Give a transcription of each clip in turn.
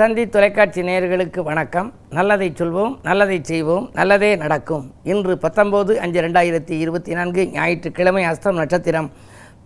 தந்தி தொலைக்காட்சி நேயர்களுக்கு வணக்கம். நல்லதை சொல்வோம் நல்லதை செய்வோம் நல்லதே நடக்கும். இன்று பத்தொம்போது அஞ்சு ரெண்டாயிரத்தி இருபத்தி நான்கு ஞாயிற்றுக்கிழமை அஸ்தம் நட்சத்திரம்.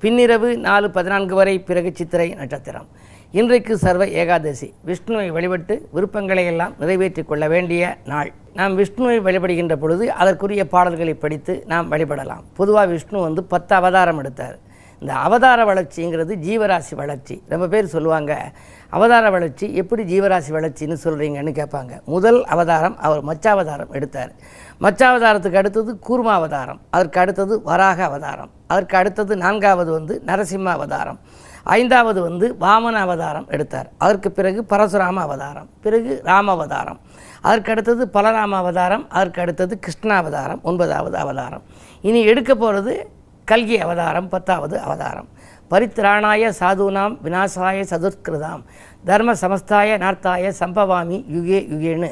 பின்னிரவு நாலு பதினான்கு வரை பிறகு சித்திரை நட்சத்திரம். இன்றைக்கு சர்வ ஏகாதசி. விஷ்ணுவை வழிபட்டு விருப்பங்களை எல்லாம் நிறைவேற்றிக் கொள்ள வேண்டிய நாள். நாம் விஷ்ணுவை வழிபடுகின்ற பொழுது அதற்குரிய பாடல்களை படித்து நாம் வழிபடலாம். பொதுவாக விஷ்ணு வந்து பத்து அவதாரம் எடுத்தார். இந்த அவதார வளர்ச்சிங்கிறது ஜீவராசி வளர்ச்சி. ரொம்ப பேர் சொல்லுவாங்க. அவதார வளர்ச்சி எப்படி ஜீவராசி வளர்ச்சின்னு சொல்கிறீங்கன்னு கேட்பாங்க. முதல் அவதாரம் அவர் மச்சாவதாரம் எடுத்தார். மச்சாவதாரத்துக்கு அடுத்தது கூர்மா அவதாரம் அதற்கு அடுத்தது வராக அவதாரம். அதற்கு அடுத்தது நான்காவது வந்து நரசிம்ம அவதாரம். ஐந்தாவது வந்து வாமன அவதாரம் எடுத்தார். அதற்கு பிறகு பரசுராம அவதாரம். பிறகு ராம அவதாரம். அதற்கு அடுத்தது பலராம அவதாரம். அதற்கு அடுத்தது கிருஷ்ண அவதாரம். ஒன்பதாவது அவதாரம். இனி எடுக்க போகிறது கல்கி அவதாரம் பத்தாவது அவதாரம். பரித்ராணாய சாதுனாம் வினாசாய சதுர்கிருதாம் தர்ம சமஸ்தாய நார்த்தாய சம்பவாமி யுகே யுகேன்னு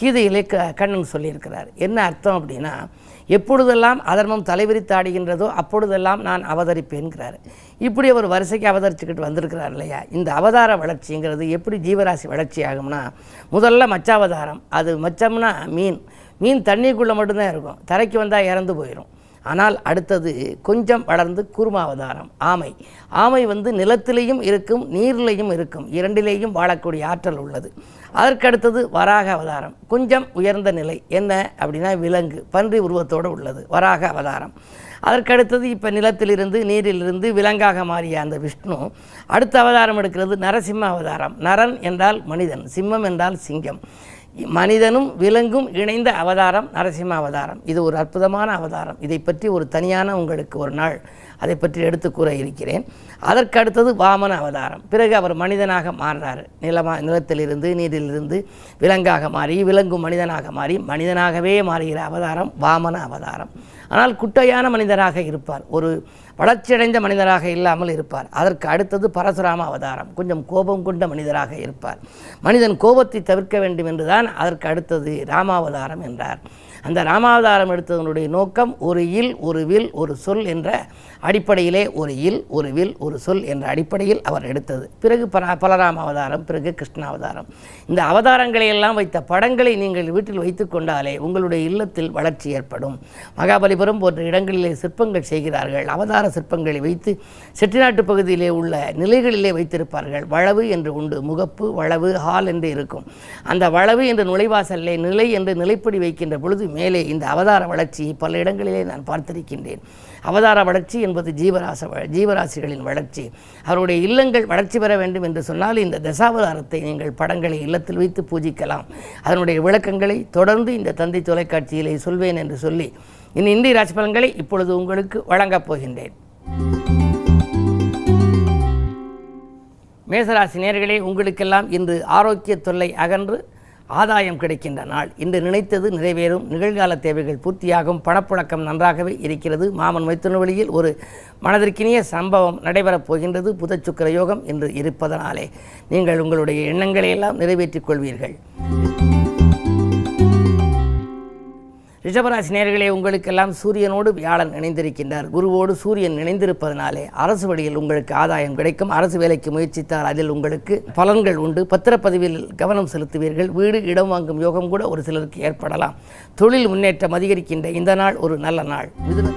கீதையிலே க கண்ணன் சொல்லியிருக்கிறார். என்ன அர்த்தம் அப்படின்னா எப்பொழுதெல்லாம் அதர்மம் தலைவிரித்தாடுகின்றதோ அப்பொழுதெல்லாம் நான் அவதரிப்பேன்கிறார். இப்படி ஒரு வரிசைக்கு அவதரிச்சுக்கிட்டு வந்திருக்கிறார் இல்லையா? இந்த அவதார வளர்ச்சிங்கிறது எப்படி ஜீவராசி வளர்ச்சி ஆகும்னா முதல்ல மச்சாவதாரம். அது மச்சம்னா மீன். மீன் தண்ணிக்குள்ளே மட்டும்தான் இருக்கும். தரைக்கு வந்தால் இறந்து போயிடும் ஆனால் அடுத்தது கொஞ்சம் வளர்ந்து கூர்மாவதாரம் ஆமை. ஆமை வந்து நிலத்திலேயும் இருக்கும் நீரிலையும் இருக்கும். இரண்டிலேயும் வாழக்கூடிய ஆற்றல் உள்ளது. அதற்கடுத்தது வராக அவதாரம். கொஞ்சம் உயர்ந்த நிலை என்ன அப்படின்னா விலங்கு பன்றி உருவத்தோடு உள்ளது வராக அவதாரம். அதற்கடுத்தது இப்போ நிலத்திலிருந்து நீரிலிருந்து விலங்காக மாறிய அந்த விஷ்ணு அடுத்த அவதாரம் எடுக்கிறது நரசிம்ம அவதாரம். நரன் என்றால் மனிதன் சிம்மம் என்றால் சிங்கம். மனிதனும் விலங்கும் இணைந்த அவதாரம் நரசிம்ம அவதாரம். இது ஒரு அற்புதமான அவதாரம். இதை பற்றி ஒரு தனியான உங்களுக்கு ஒரு நாள் அதை பற்றி எடுத்து கூற இருக்கிறேன். அதற்கு அடுத்தது வாமன அவதாரம். பிறகு அவர் மனிதனாக மாறினார் நிலமா நிலத்திலிருந்து நீரிலிருந்து விலங்காக மாறி விலங்கும் மனிதனாக மாறி மனிதனாகவே மாறுகிற அவதாரம் வாமன அவதாரம். ஆனால் குட்டையான மனிதராக இருப்பார். ஒரு வளர்ச்சியடைந்த மனிதராக இல்லாமல் இருப்பார். அதற்கு அடுத்தது பரசுராம அவதாரம். கொஞ்சம் கோபம் கொண்ட மனிதராக இருப்பார். மனிதன் கோபத்தை தவிர்க்க வேண்டும் என்றுதான் அதற்கு அடுத்தது ராமாவதாரம் என்றார். அந்த ராமாவதாரம் எடுத்ததனுடைய நோக்கம் ஒரு இல் ஒரு வில் ஒரு சொல் என்ற அடிப்படையிலே ஒரு இல் ஒரு வில் ஒரு சொல் என்ற அடிப்படையில் அவர் எடுத்தது. பிறகு பர பலராம அவதாரம் பிறகு கிருஷ்ணாவதாரம். இந்த அவதாரங்களை எல்லாம் வைத்த படங்களை நீங்கள் வீட்டில் வைத்துக்கொண்டாலே உங்களுடைய இல்லத்தில் வளர்ச்சி ஏற்படும். மகாபலிபுரம் போன்ற இடங்களிலே சிற்பங்கள் செய்கிறார்கள். அவதார சிற்பங்களை வைத்து செட்டிநாட்டு பகுதியிலே உள்ள நிலைகளிலே வைத்திருப்பார்கள். வளவு என்று உண்டு. முகப்பு வளவு ஹால் என்று இருக்கும். அந்த வளவு என்ற நுழைவாசல்லே நிலை என்று நிலைப்படி வைக்கின்ற பொழுது மேலே இந்த அவதார வளர்ச்சி பல இடங்களிலே நான் பார்த்திருக்கின்றேன். அவதார வளர்ச்சி என்பது ஜீவராச ஜீவராசிகளின் வளர்ச்சி. அவருடைய இல்லங்கள் வளர்ச்சி பெற வேண்டும் என்று சொன்னால் இந்த தசாவதாரத்தை நீங்கள் படங்களை இல்லத்தில் வைத்து பூஜிக்கலாம். அதனுடைய விளக்கங்களை தொடர்ந்து இந்த தந்தை தொலைக்காட்சியிலே சொல்வேன் என்று சொல்லி இனி இந்திய ராசி பலன்களை இப்பொழுது உங்களுக்கு வழங்கப் போகின்றேன். மேசராசி நேர்களே உங்களுக்கெல்லாம் இன்று ஆரோக்கிய தொல்லை அகன்று ஆதாயம் கிடைக்கின்ற நாள். இன்று நினைத்தது நிறைவேறும். நிகழ்கால தேவைகள் பூர்த்தியாகும். பணப்புழக்கம் நன்றாகவே இருக்கிறது. மாமன் மைத்துனவழியில் ஒரு மனதிற்கினிய சம்பவம் நடைபெறப் போகின்றது. புத சுக்கிர யோகம் என்று இருப்பதனாலே. நீங்கள் உங்களுடைய எண்ணங்களை எல்லாம் நிறைவேற்றிக் கொள்வீர்கள். ரிஷபராசி நேர்களே உங்களுக்கெல்லாம் சூரியனோடு வியாழன் இணைந்திருக்கின்றார். குருவோடு சூரியன் இணைந்திருப்பதனாலே அரசு வழியில் உங்களுக்கு ஆதாயம் கிடைக்கும். அரசு வேலைக்கு முயற்சித்தால் அதில் உங்களுக்கு பலன்கள் உண்டு. பத்திரப்பதிவில் கவனம் செலுத்துவீர்கள். வீடு இடம் வாங்கும் யோகம் கூட ஒரு சிலருக்கு ஏற்படலாம். தொழில் முன்னேற்றம் அதிகரிக்கின்ற இந்த நாள் ஒரு நல்ல நாள். மிதுன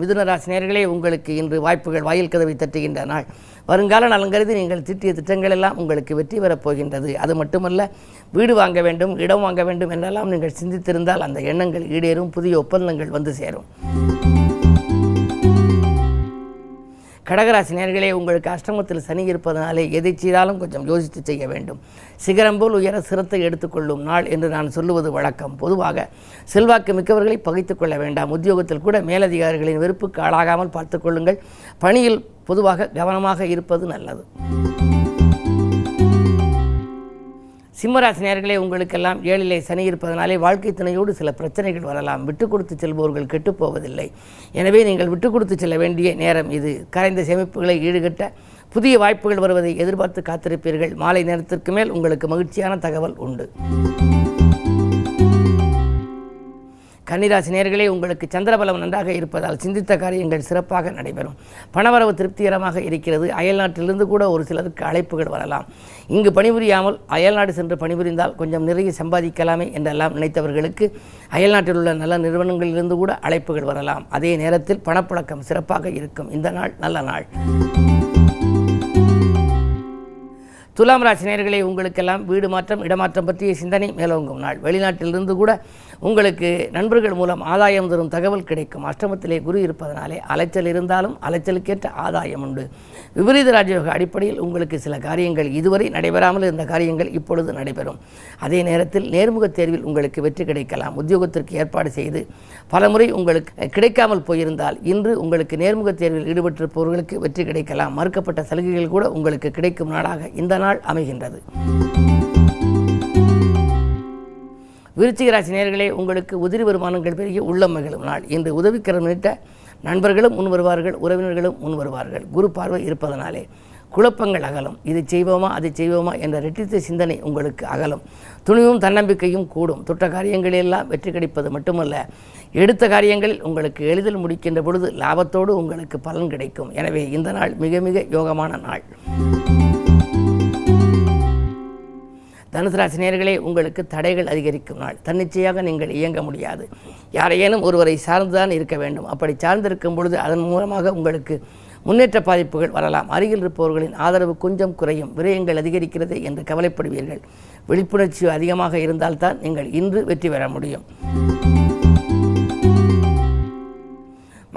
மிதுனராசி நேர்களே உங்களுக்கு இன்று வாய்ப்புகள் வாயில் கதவை தட்டுகின்ற நாள். வருங்கால நலங்கருதி நீங்கள் திட்டிய திட்டங்கள் எல்லாம் உங்களுக்கு வெற்றி பெறப் போகின்றது. அது மட்டுமல்ல வீடு வாங்க வேண்டும் இடம் வாங்க வேண்டும் என்றெல்லாம் நீங்கள் சிந்தித்திருந்தால் அந்த எண்ணங்கள் ஈடேறும் புதிய ஒப்பந்தங்கள் வந்து சேரும். கடகராசி நேர்களே உங்களுக்கு அஷ்டமத்தில் சனி இருப்பதனாலே எதை செய்தாலும் கொஞ்சம் யோசித்து செய்ய வேண்டும். சிகரம் போல் உயர சிரத்தை எடுத்துக்கொள்ளும் நாள் என்று நான் சொல்லுவது வழக்கம். பொதுவாக செல்வாக்கு மிக்கவர்களை பகைத்துக் கொள்ள வேண்டாம். உத்தியோகத்தில் கூட மேலதிகாரிகளின் வெறுப்புக்கு ஆளாகாமல் பார்த்துக்கொள்ளுங்கள் பணியில் பொதுவாக கவனமாக இருப்பது நல்லது. சிம்மராசி நேர்களே உங்களுக்கெல்லாம் ஏழிலே சனி இருப்பதனாலே வாழ்க்கை துணையோடு சில பிரச்சனைகள் வரலாம். விட்டு கொடுத்து செல்பவர்கள் கெட்டுப்போவதில்லை எனவே நீங்கள் விட்டு கொடுத்து செல்ல வேண்டிய நேரம் இது. கரைந்த சேமிப்புகளை ஈடுகட்ட புதிய வாய்ப்புகள் வருவதை எதிர்பார்த்து காத்திருப்பீர்கள். மாலை நேரத்திற்கு மேல் உங்களுக்கு மகிழ்ச்சியான தகவல் உண்டு. கன்னிராசி நேர்களே உங்களுக்கு சந்திரபலம் நன்றாக இருப்பதால் சிந்தித்த காரியங்கள் சிறப்பாக நடைபெறும். பணவரவு திருப்திகரமாக இருக்கிறது. அயல்நாட்டிலிருந்து கூட ஒரு சிலருக்கு அழைப்புகள் வரலாம். இங்கு பணிபுரியாமல் அயல்நாடு சென்று பணிபுரிந்தால் கொஞ்சம் நிறைய சம்பாதிக்கலாமே என்றெல்லாம் நினைத்தவர்களுக்கு அயல்நாட்டில் உள்ள நல்ல நிறுவனங்களிலிருந்து கூட அழைப்புகள் வரலாம். அதே நேரத்தில் பணப்புழக்கம் சிறப்பாக இருக்கும். இந்த நாள் நல்ல நாள். துலாம் ராசிநேயர்களே உங்களுக்கெல்லாம் வீடு மாற்றம் இடமாற்றம் பற்றிய சிந்தனை மேலோங்கும் நாள். வெளிநாட்டிலிருந்து கூட உங்களுக்கு நண்பர்கள் மூலம் ஆதாயம் தரும் தகவல் கிடைக்கும். அஷ்டமத்திலே குரு இருப்பதனாலே அலைச்சல் இருந்தாலும் அலைச்சலுக்கேற்ற ஆதாயம் உண்டு. விபரீத ராஜயோக அடிப்படையில் உங்களுக்கு சில காரியங்கள் இதுவரை நடைபெறாமல் இருந்த காரியங்கள் இப்பொழுது நடைபெறும். அதே நேரத்தில் நேர்முகத் தேர்வில் உங்களுக்கு வெற்றி கிடைக்கலாம். உத்தியோகத்திற்கு ஏற்பாடு செய்து பலமுறை உங்களுக்கு கிடைக்காமல் போயிருந்தால் இன்று உங்களுக்கு நேர்முகத் தேர்வில் ஈடுபட்டிருப்பவர்களுக்கு வெற்றி கிடைக்கலாம். மறுக்கப்பட்ட சலுகைகள் கூட உங்களுக்கு கிடைக்கும் நாளாக இந்த நாள் அமைகின்றது. விருச்சிக ராசி நேர்களே உங்களுக்கு உதிரி வருமானங்கள் பெருகி உள்ளம் மகிழும் நாள். இன்று உதவிக்கிற நீட்ட நண்பர்களும் முன் வருவார்கள் உறவினர்களும் முன் வருவார்கள். குரு பார்வை இருப்பதனாலே குழப்பங்கள் அகலும். இது செய்வோமா அதை செய்வோமா என்ற ரெட்டித்த சிந்தனை உங்களுக்கு அகலும். துணிவும் தன்னம்பிக்கையும் கூடும். தொட்ட காரியங்களெல்லாம் வெற்றி கிடைப்பது மட்டுமல்ல எடுத்த காரியங்களில் உங்களுக்கு எளிதில் முடிக்கின்ற பொழுது லாபத்தோடு உங்களுக்கு பலன் கிடைக்கும். எனவே இந்த நாள் மிக மிக யோகமான நாள். தனுசு ராசி உங்களுக்கு தடைகள் அதிகரிக்கும் நாள். தன்னிச்சையாக நீங்கள் இயங்க முடியாது. யாரையேனும் ஒருவரை சார்ந்துதான் இருக்க வேண்டும். அப்படி சார்ந்திருக்கும் பொழுது அதன் மூலமாக உங்களுக்கு முன்னேற்ற பாதிப்புகள் வரலாம். அருகில் இருப்பவர்களின் ஆதரவு கொஞ்சம் குறையும். விரயங்கள் அதிகரிக்கிறது என்று கவலைப்படுவீர்கள். விழிப்புணர்ச்சி அதிகமாக இருந்தால்தான் நீங்கள் இன்று வெற்றி பெற முடியும்.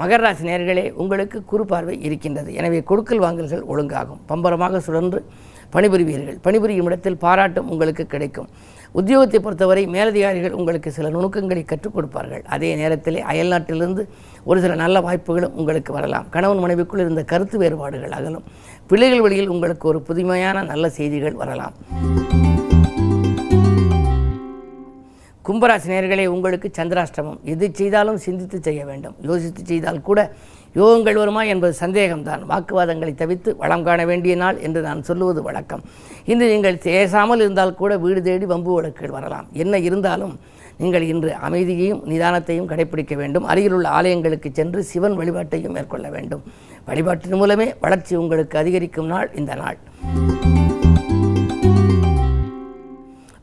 மகர ராசி நேர்களே உங்களுக்கு குறு பார்வை இருக்கின்றது. எனவே கொடுக்கல் வாங்கல்கள் ஒழுங்காகும். பம்பரமாக சுழன்று பணிபுரிவீர்கள். பணிபுரியும் இடத்தில் பாராட்டும் உங்களுக்கு கிடைக்கும். உத்தியோகத்தை பொறுத்தவரை மேலதிகாரிகள் உங்களுக்கு சில நுணுக்கங்களை கற்றுக் கொடுப்பார்கள். அதே நேரத்திலே அயல்நாட்டிலிருந்து ஒரு சில நல்ல வாய்ப்புகளும் உங்களுக்கு வரலாம். கணவன் மனைவிக்குள் இருந்த கருத்து வேறுபாடுகள் அகலும். பிள்ளைகள் வழியில் உங்களுக்கு ஒரு புதுமையான நல்ல செய்திகள் வரலாம். கும்பராசி நேர்களே உங்களுக்கு சந்திராஷ்டமம். எது செய்தாலும் சிந்தித்து செய்ய வேண்டும். யோசித்து செய்தால் கூட யோகங்கள் வருமா என்பது சந்தேகம்தான். வாக்குவாதங்களை தவிர்த்து வளம் காண வேண்டிய நாள் என்று நான் சொல்லுவது வழக்கம். இன்று நீங்கள் பேசாமல் இருந்தால் கூட வீடு தேடி வம்பு வழக்குகள் வரலாம். என்ன இருந்தாலும் நீங்கள் இன்று அமைதியையும் நிதானத்தையும் கடைபிடிக்க வேண்டும். அருகிலுள்ள ஆலயங்களுக்கு சென்று சிவன் வழிபாட்டையும் மேற்கொள்ள வேண்டும். வழிபாட்டின் மூலமே வளர்ச்சி உங்களுக்கு அதிகரிக்கும் நாள் இந்த நாள்.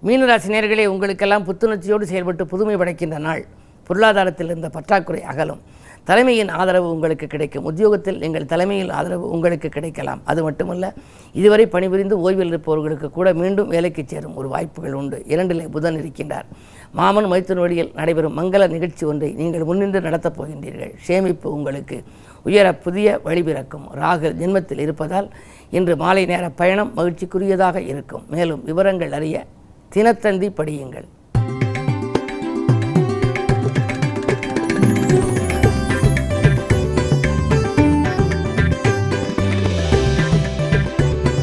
மீனராசி நேர்களே உங்களுக்கெல்லாம் புத்துணர்ச்சியோடு செயல்பட்டு புதுமை படைக்கின்ற நாள். பொருளாதாரத்தில் இருந்த பற்றாக்குறை அகலும். தலைமையின் ஆதரவு உங்களுக்கு கிடைக்கும். உத்தியோகத்தில் நீங்கள் தலைமையின் ஆதரவு உங்களுக்கு கிடைக்கலாம். அது மட்டுமல்ல இதுவரை பணிபுரிந்து ஓய்வில் இருப்பவர்களுக்கு கூட மீண்டும் வேலைக்கு சேரும் ஒரு வாய்ப்புகள் உண்டு. இரண்டிலே புதன் இருக்கின்றார். மாமன் மைத்துன வழியில் நடைபெறும் மங்கள நிகழ்ச்சி ஒன்றை நீங்கள் முன்னின்று நடத்தப் போகின்றீர்கள். சேமிப்பு உங்களுக்கு உயர புதிய வழி பிறக்கும். ராகு ஜென்மத்தில் இருப்பதால் இன்று மாலை நேர பயணம் மகிழ்ச்சிக்குரியதாக இருக்கும். மேலும் விவரங்கள் அறிய தினத்தந்தி படியுங்கள்.